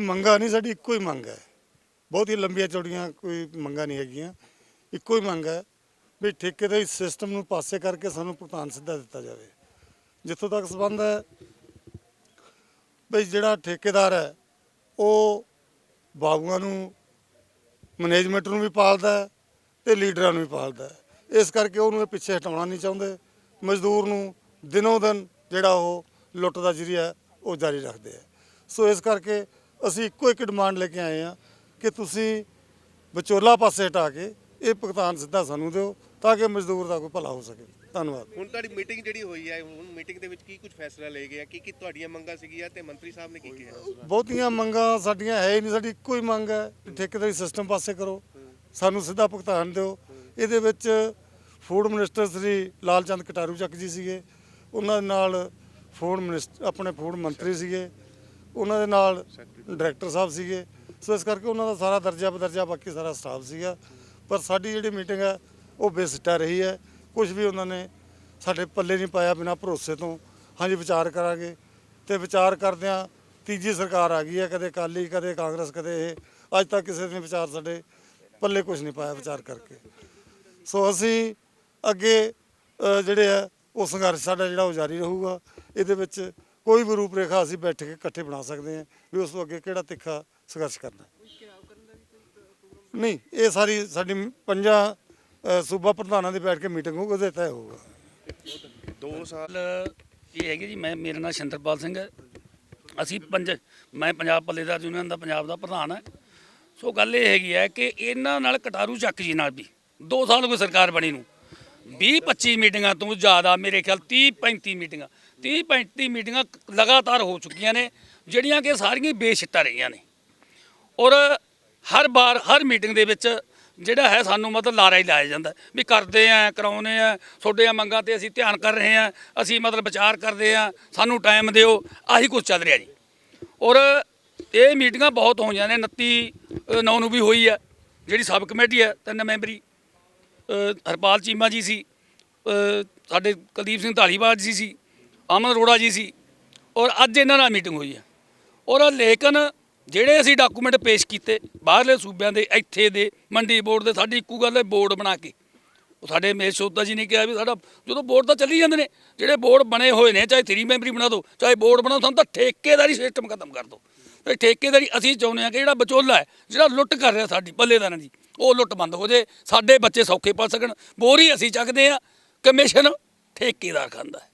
ਮੰਗਾ ਨਹੀਂ, ਸਾਡੀ ਇੱਕੋ ਹੀ ਮੰਗ ਹੈ। ਬਹੁਤ ਹੀ ਲੰਬੀਆਂ ਚੌੜੀਆਂ, ਕੋਈ ਮੰਗਾ ਨਹੀਂ ਹੈਗੀਆਂ। ਇੱਕੋ ਹੀ ਮੰਗ ਹੈ ਵੀ ਠੇਕੇ ਦੇ ਸਿਸਟਮ ਨੂੰ ਪਾਸੇ ਕਰਕੇ ਸਾਨੂੰ ਭੁਗਤਾਨ ਸਿੱਧਾ ਦਿੱਤਾ ਜਾਵੇ। ਜਿੱਥੋਂ ਤੱਕ ਸੰਬੰਧ ਹੈ ਵੀ ਜਿਹੜਾ ਠੇਕੇਦਾਰ ਹੈ, ਉਹ ਬਾਬੂਆਂ ਨੂੰ, ਮੈਨੇਜਮੈਂਟ ਨੂੰ ਵੀ ਪਾਲਦਾ ਹੈ ਤੇ ਲੀਡਰਾਂ ਨੂੰ ਵੀ ਪਾਲਦਾ ਇਸ ਕਰਕੇ ਉਹਨੂੰ ਇਹ ਪਿੱਛੇ ਹਟਾਉਣਾ ਨਹੀਂ ਚਾਹੁੰਦੇ। ਮਜ਼ਦੂਰ ਨੂੰ ਦਿਨੋਂ ਦਿਨ ਜਿਹੜਾ ਉਹ ਲੁੱਟ ਦਾ ਜਰੀਆ ਉਹ ਜਾਰੀ ਰੱਖਦੇ ਆ ਸੋ ਇਸ ਕਰਕੇ ਅਸੀਂ ਇੱਕੋ ਇੱਕ ਡਿਮਾਂਡ ਲੈ ਕੇ ਆਏ ਆ ਕਿ ਤੁਸੀਂ ਵਿਚੋਲਾ ਪਾਸੇ ਹਟਾ ਕੇ ਇਹ ਭੁਗਤਾਨ ਸਿੱਧਾ ਸਾਨੂੰ ਦਿਓ ਤਾਂ ਕਿ ਮਜ਼ਦੂਰ ਦਾ ਕੋਈ ਭਲਾ ਹੋ ਸਕੇ। ਧੰਨਵਾਦ। ਹੁਣ ਤੁਹਾਡੀ ਮੀਟਿੰਗ ਜਿਹੜੀ ਹੋਈ ਹੈ ਹੁਣ ਮੀਟਿੰਗ ਦੇ ਵਿੱਚ ਕੀ ਕੁਝ ਫੈਸਲਾ ਲਏ ਗਏ ਆ? ਕੀ ਕੀ ਤੁਹਾਡੀਆਂ ਮੰਗਾਂ ਸੀਗੀਆਂ ਤੇ ਮੰਤਰੀ ਸਾਹਿਬ ਨੇ ਕੀ ਕਿਹਾ? ਬਹੁਤੀਆਂ ਮੰਗਾਂ ਸਾਡੀਆਂ ਹੈ ਹੀ ਨਹੀਂ ਸਾਡੀ ਇੱਕੋ ਹੀ ਮੰਗ ਹੈ ਕਿ ਠੇਕੇਦਾਰੀ ਸਿਸਟਮ ਪਾਸੇ ਕਰੋ। ਸਾਨੂੰ ਸਿੱਧਾ ਭੁਗਤਾਨ ਦਿਓ। ਇਹਦੇ ਵਿੱਚ food minister Shri Lalchand Kataruchak ji ਸੀਗੇ। ਉਹਨਾਂ ਦੇ ਨਾਲ ਫੂਡ ਮਿਨਿਸਟਰ ਆਪਣੇ ਫੂਡ ਮੰਤਰੀ ਸੀਗੇ। ਉਹਨਾਂ ਦੇ ਨਾਲ ਡਾਇਰੈਕਟਰ ਸਾਹਿਬ ਸੀਗੇ। ਸੋ ਇਸ ਕਰਕੇ ਉਹਨਾਂ ਦਾ ਸਾਰਾ ਦਰਜਾ ਬਦਰਜਾ ਬਾਕੀ ਸਾਰਾ ਸਟਾਫ ਸੀਗਾ। ਪਰ ਸਾਡੀ ਜਿਹੜੀ ਮੀਟਿੰਗ ਹੈ ਉਹ ਬੇਸਿੱਟਾ ਰਹੀ ਹੈ। ਕੁਝ ਵੀ ਉਹਨਾਂ ਨੇ ਸਾਡੇ ਪੱਲੇ ਨਹੀਂ ਪਾਇਆ ਬਿਨਾਂ ਭਰੋਸੇ ਤੋਂ। ਹਾਂਜੀ ਵਿਚਾਰ ਕਰਾਂਗੇ। ਤੇ ਵਿਚਾਰ ਕਰਦਿਆਂ ਤੀਜੀ ਸਰਕਾਰ ਆ ਗਈ ਹੈ। ਕਦੇ ਅਕਾਲੀ ਕਦੇ ਕਾਂਗਰਸ ਕਦੇ ਇਹ। ਅੱਜ ਤੱਕ ਕਿਸੇ ਨੇ ਵਿਚਾਰ ਸਾਡੇ ਪੱਲੇ ਕੁਝ ਨਹੀਂ ਪਾਇਆ ਵਿਚਾਰ ਕਰਕੇ। ਸੋ ਅਸੀਂ ਅੱਗੇ ਅ, ਜਿਹੜੇ ਆ ਉਹ ਸੰਘਰਸ਼ ਸਾਡਾ ਜਿਹੜਾ ਉਹ ਜਾਰੀ ਰਹੂਗਾ। ਇਹਦੇ ਵਿੱਚ ਕੋਈ ਵੀ ਰੂਪਰੇਖਾ ਅਸੀਂ ਬੈਠ ਕੇ ਇਕੱਠੇ ਬਣਾ ਸਕਦੇ ਹਾਂ ਵੀ ਉਸ ਤੋਂ ਅੱਗੇ ਕਿਹੜਾ ਤਿੱਖਾ ਸੰਘਰਸ਼ ਕਰਨਾ ਹੈ। ਨਹੀਂ ਇਹ ਸਾਰੀ ਸਾਡੀ ਪੰਜਾਂ ਅ, ਸੂਬਾ ਪ੍ਰਧਾਨਾਂ ਦੀ ਬੈਠ ਕੇ ਮੀਟਿੰਗ ਹੋਊਗੀ ਉਹਦੇ ਤੈਅ ਹੋਊਗਾ। 2 ਸਾਲ ਇਹ ਹੈਗੀ ਜੀ ਮੈਂ ਮੇਰਾ ਨਾਮ ਸ਼ੰਦਰਪਾਲ ਸਿੰਘ ਹੈ। ਅਸੀਂ ਪੰਜ ਮੈਂ ਪੰਜਾਬ ਪੱਲੇਦਾਰ ਯੂਨੀਅਨ ਦਾ ਪੰਜਾਬ ਦਾ ਪ੍ਰਧਾਨ ਹੈ। ਸੋ ਗੱਲ ਇਹ ਹੈਗੀ ਹੈ ਕਿ ਇਹਨਾਂ ਨਾਲ ਕਟਾਰੂ ਚੱਕ ਜੀ ਨਾਲ ਵੀ 2 ਸਾਲ ਕੋਈ ਸਰਕਾਰ ਬਣੀ ਨੂੰ। 20 25 ਮੀਟਿੰਗਾਂ ਤੋਂ ਜ਼ਿਆਦਾ ਮੇਰੇ ਖਿਆਲ 30 35 ਮੀਟਿੰਗਾਂ। 30 35 ਮੀਟਿੰਗਾਂ ਲਗਾਤਾਰ ਹੋ ਚੁੱਕੀਆਂ ਨੇ ਜਿਹੜੀਆਂ ਕਿ ਸਾਰੀਆਂ ਹੀ ਬੇਸ਼ਿੱਟਾ ਰਹੀਆਂ ਨੇ। ਔਰ ਹਰ ਵਾਰ ਹਰ ਮੀਟਿੰਗ ਦੇ ਵਿੱਚ ਜਿਹੜਾ ਹੈ ਸਾਨੂੰ ਮਤਲਬ ਲਾਰਾ ਹੀ ਲਾਇਆ ਜਾਂਦਾ। ਵੀ ਕਰਦੇ ਆ ਕਰਾਉਨੇ ਆ ਤੁਹਾਡੀਆਂ ਮੰਗਾਂ ਤੇ ਅਸੀਂ ਧਿਆਨ ਕਰ ਰਹੇ ਆ ਅਸੀਂ ਮਤਲਬ ਵਿਚਾਰ ਕਰਦੇ ਆ ਸਾਨੂੰ ਟਾਈਮ ਦਿਓ ਆਹੀ ਕੁਝ ਚੱਲ ਰਿਹਾ ਜੀ। ਔਰ ਇਹ ਮੀਟਿੰਗਾਂ ਬਹੁਤ ਹੋਈਆਂ ਨੇ 29 ਅ, ਨੌ ਨੂੰ ਵੀ ਹੋਈ ਹੈ ਜਿਹੜੀ ਸਬ ਕਮੇਟੀ ਹੈ ਤਿੰਨ ਮੈਂਬਰੀ ਹਰਪਾਲ ਚੀਮਾ ਜੀ ਸੀ ਸਾਡੇ ਕੁਲਦੀਪ ਸਿੰਘ ਢਾਲੀਵਾਲ ਜੀ ਸੀ ਅਮਨ ਅਰੋੜਾ ਜੀ ਸੀ ਔਰ ਅੱਜ ਇਹਨਾਂ ਨਾਲ ਮੀਟਿੰਗ ਹੋਈ ਹੈ। ਔਰ ਲੇਕਿਨ ਜਿਹੜੇ ਅਸੀਂ ਡਾਕੂਮੈਂਟ ਪੇਸ਼ ਕੀਤੇ ਬਾਹਰਲੇ ਸੂਬਿਆਂ ਦੇ, ਇੱਥੇ ਦੇ, ਮੰਡੀ ਬੋਰਡ ਦੇ, ਸਾਡੀ ਇੱਕੋ ਗੱਲ ਹੈ ਬੋਰਡ ਬਣਾ ਕੇ। ਉਹ ਸਾਡੇ ਮੇਸ਼ ਸੋਤਾ ਜੀ ਨੇ ਕਿਹਾ ਵੀ ਸਾਡਾ ਜਦੋਂ ਬੋਰਡ ਤਾਂ ਚੱਲੀ ਜਾਂਦੇ ਨੇ, ਜਿਹੜੇ ਬੋਰਡ ਬਣੇ ਹੋਏ ਨੇ, ਚਾਹੇ 3 ਮੈਂਬਰੀ ਬਣਾ ਦਿਓ ਚਾਹੇ ਬੋਰਡ ਬਣਾਓ, ਸਾਨੂੰ ਤਾਂ ਠੇਕੇਦਾਰੀ ਸਿਸਟਮ ਖਤਮ ਕਰ ਦਿਓ ਤੇ ਠੇਕੇਦਾਰੀ ਅਸੀਂ ਚਾਹੁੰਦੇ ਹਾਂ ਕਿ ਜਿਹੜਾ ਵਿਚੋਲਾ ਹੈ, ਜਿਹੜਾ ਲੁੱਟ ਕਰ ਰਿਹਾ ਸਾਡੀ ਬੱਲੇਦਾਰਾਂ ਦੀ, ਉਹ ਲੁੱਟ ਬੰਦ ਹੋ ਜੇ ਸਾਡੇ ਬੱਚੇ ਸੌਖੇ ਪਲ ਸਕਣ। ਬੋਰੀ ਅਸੀਂ ਚੱਕਦੇ ਆ ਕਮਿਸ਼ਨ ਠੇਕੇਦਾਰ ਖਾਂਦਾ ਹੈ।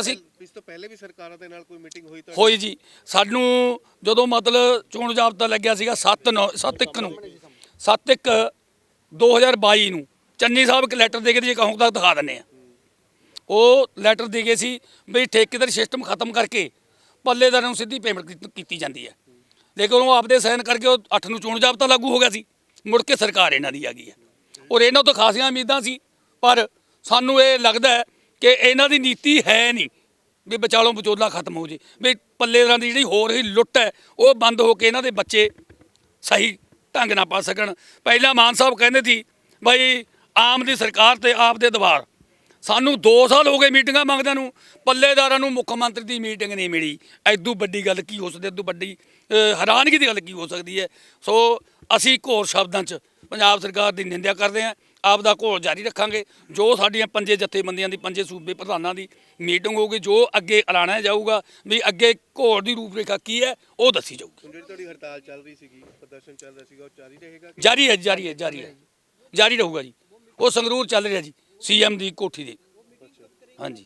ਅਸੀਂ ਇਸ ਤੋਂ ਪਹਿਲੇ ਵੀ ਸਰਕਾਰਾਂ ਦੇ ਨਾਲ ਕੋਈ ਮੀਟਿੰਗ ਹੋਈ ਤੁਹਾਡੀ? ਹੋਈ ਜੀ। ਸਾਨੂੰ ਜਦੋਂ ਮਤਲਬ ਚੋਣ ਜਾਬਤਾ ਲੱਗਿਆ ਸੀਗਾ 7 9 7 1 ਨੂੰ। 7 1 2022 ਨੂੰ। ਚੰਨੀ ਸਾਹਿਬ ਇੱਕ ਲੈਟਰ ਦੇ ਕੇ ਜੇ ਕਹੋਂ ਤਾਂ ਦਿਖਾ ਦਿੰਨੇ ਆ। ਉਹ ਲੈਟਰ ਦੇ ਗਏ ਸੀ ਵੀ ਠੇਕੇਦਾਰ ਸਿਸਟਮ ਖਤਮ ਕਰਕੇ ਪੱਲੇਦਾਰਾਂ ਨੂੰ ਸਿੱਧੀ ਪੇਮੈਂਟ ਕੀਤੀ ਜਾਂਦੀ ਹੈ ਲੇਕਿਨ ਉਹ ਆਪਦੇ ਸਾਈਨ ਕਰਕੇ ਉਹ 8 ਨੂੰ ਚੋਣ ਜਾਬਤਾ ਲਾਗੂ ਹੋ ਗਿਆ ਸੀ। ਮੁੜ ਕੇ ਸਰਕਾਰ ਇਹਨਾਂ ਦੀ ਆ ਗਈ ਹੈ ਔਰ ਇਹਨਾਂ ਤੋਂ ਖਾਸੀਆਂ ਉਮੀਦਾਂ ਸੀ। ਪਰ ਸਾਨੂੰ ਇਹ ਲੱਗਦਾ ਹੈ ਕਿ ਇਹਨਾਂ ਦੀ ਨੀਤੀ ਹੈ ਨਹੀਂ ਵੀ ਵਿਚਾਲੋਂ ਵਿਚੋਲਾ ਖਤਮ ਹੋ ਜੇ। ਵੀ ਪੱਲੇਦਾਰਾਂ ਦੀ ਜਿਹੜੀ ਹੋਰ ਹੀ ਲੁੱਟ ਹੈ, ਉਹ ਬੰਦ ਹੋ ਕੇ ਇਹਨਾਂ ਦੇ ਬੱਚੇ ਸਹੀ ਢੰਗ ਨਾਲ ਪਾ ਸਕਣ। ਪਹਿਲਾਂ ਮਾਨ ਸਾਹਿਬ ਕਹਿੰਦੇ ਸੀ ਭਾਈ ਆਮ ਦੀ ਸਰਕਾਰ ਤੇ ਆਪ ਦੇ ਦਬਾਰ ਸਾਨੂੰ 2 ਸਾਲ ਹੋ ਗਏ ਮੀਟਿੰਗਾਂ ਮੰਗਦਿਆਂ ਨੂੰ, ਪੱਲੇਦਾਰਾਂ ਨੂੰ ਮੁੱਖ ਮੰਤਰੀ ਦੀ ਮੀਟਿੰਗ ਨਹੀਂ ਮਿਲੀ। ਐਦੂ ਵੱਡੀ ਗੱਲ ਕੀ ਹੋ ਸਕਦੀ ਐਦੂ ਵੱਡੀ ਹੈਰਾਨਗੀ ਦੀ ਗੱਲ ਕੀ ਹੋ ਸਕਦੀ ਹੈ। ਸੋ ਅਸੀਂ ਘੋਰ ਸ਼ਬਦਾਂ 'ਚ ਪੰਜਾਬ ਸਰਕਾਰ ਦੀ ਨਿੰਦਿਆ ਕਰਦੇ ਹਾਂ। ਆਪ ਦਾ ਘੋਲ ਜਾਰੀ ਰੱਖਾਂਗੇ। ਜੋ ਸਾਡੀਆਂ ਪੰਜੇ ਜਥੇਬੰਦੀਆਂ ਦੀ ਪੰਜੇ ਸੂਬੇ ਪ੍ਰਧਾਨਾਂ ਦੀ ਮੀਟਿੰਗ ਹੋਊਗੀ ਜੋ ਅੱਗੇ ਐਲਾਨਿਆ ਜਾਊਗਾ ਵੀ ਅੱਗੇ ਘੋਲ ਦੀ ਰੂਪਰੇਖਾ ਕੀ ਹੈ ਉਹ ਦੱਸੀ ਜਾਊਗੀ। ਜਿਹੜੀ ਤੁਹਾਡੀ ਹੜਤਾਲ ਚੱਲ ਰਹੀ ਸੀਗੀ ਪ੍ਰਦਰਸ਼ਨ ਚੱਲ ਰਿਹਾ ਸੀਗਾ ਉਹ ਜਾਰੀ ਰਹੇਗਾ ਜਾਰੀ ਹੈ ਜਾਰੀ ਹੈ ਜਾਰੀ ਹੈ। ਜਾਰੀ ਰਹੂਗਾ ਜੀ। ਉਹ ਸੰਗਰੂਰ ਚੱਲ ਰਿਹਾ ਜੀ ਸੀਐਮ ਦੀ ਕੋਠੀ ਦੇ ਹਾਂਜੀ।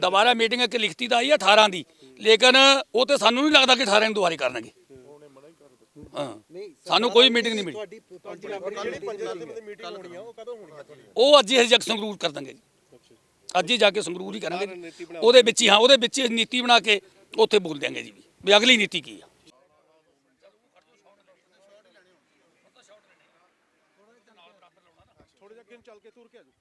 ਦੁਬਾਰਾ ਮੀਟਿੰਗ ਇੱਕ ਲਿਖਤੀ ਤਾਂ ਆਈ ਹੈ 18 ਦੀ ਲੇਕਿਨ ਉਹ ਤੇ ਸਾਨੂੰ ਨਹੀਂ ਲੱਗਦਾ ਕਿ 18 ਨੂੰ ਦੁਬਾਰੇ ਕਰਨਗੇ। ਹਾਂ। ਸਾਨੂੰ ਕੋਈ ਮੀਟਿੰਗ ਨਹੀਂ ਮਿਲੀ। ਉਹ ਅੱਜ ਹੀ ਜਗ ਸੰਗਰੂਰ ਕਰ ਦਾਂਗੇ ਜੀ। ਅੱਜ ਹੀ ਜਾ ਕੇ ਸੰਗਰੂਰ ਹੀ ਕਰਾਂਗੇ ਜੀ। ਉਹਦੇ ਵਿੱਚ ਹੀ ਹਾਂ ਉਹਦੇ ਵਿੱਚ ਹੀ ਨੀਤੀ ਬਣਾ ਕੇ ਉੱਥੇ ਬੋਲ ਦਿਆਂਗੇ ਜੀ ਵੀ ਵੀ ਅਗਲੀ ਨੀਤੀ ਕੀ ਆ। ਥੋੜਾ ਜਿਹਾ ਅੱਗੇ ਨੂੰ ਚੱਲ ਕੇ ਤੁਰ ਕੇ ਆ ਜਾਓ।